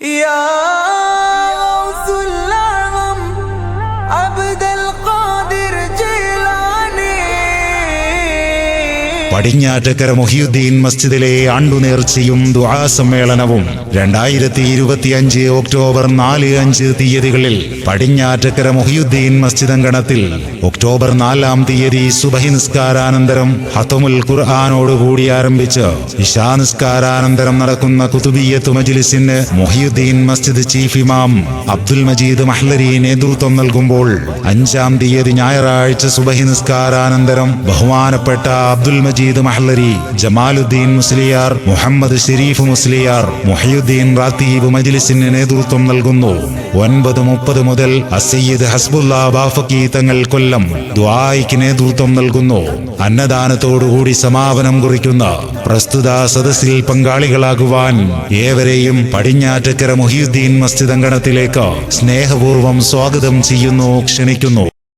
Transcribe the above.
Yeah. Padinjattakkara Muhiyuddin മസ്ജിദിലെ ആണ്ടുനേർച്ചയും ദുആ സമ്മേളനവും രണ്ടായിരത്തി ഇരുപത്തിയഞ്ച് ഒക്ടോബർ നാല് അഞ്ച് തീയതികളിൽ പടിഞ്ഞാറ്റക്കര മുഹിയുദ്ദീൻ മസ്ജിദ് അങ്കണത്തിൽ ഒക്ടോബർ നാലാം തീയതി സുബഹി നിസ്കാരാനന്തരം ഹത്തമുൽ ഖുർആാനോടുകൂടി ആരംഭിച്ച് ഇഷാ നിസ്കാരാനന്തരം നടക്കുന്ന കുതുബിയത്ത് മജിലിസിന് മുഹിയുദ്ദീൻ മസ്ജിദ് ചീഫ് ഇമാം അബ്ദുൽ മജീദ് മഹ്ലരി നേതൃത്വം നൽകുമ്പോൾ അഞ്ചാം തീയതി ഞായറാഴ്ച സുബഹി നിസ്കാരാനന്തരം ബഹുമാനപ്പെട്ട അബ്ദുൽ മജീദ് മഹ്ലരി ജമാലുദ്ദീൻ മുസ്ലിയാർ മുഹമ്മദ് ഷെരീഫ് മുസ്ലിയാർ മുഹിയുദ്ദീൻ റാത്തീബ് മജ്ലിസിന് നേതൃത്വം നൽകുന്നു. ഒൻപത് മുപ്പത് മുതൽ അസയ്യിദ് ഹസ്ബുല്ല ബാഫക്കി തങ്ങൾ കൊല്ലം ദ്വായിക്ക് നേതൃത്വം നൽകുന്നു. അന്നദാനത്തോടുകൂടി സമാപനം കുറിക്കുന്ന പ്രസ്തുത സദസ്സിൽ പങ്കാളികളാകുവാൻ ഏവരെയും പടിഞ്ഞാറ്റക്കര മുഹിയുദ്ദീൻ മസ്ജിദ് അങ്കണത്തിലേക്ക് സ്നേഹപൂർവം സ്വാഗതം ചെയ്യുന്നു ക്ഷണിക്കുന്നു.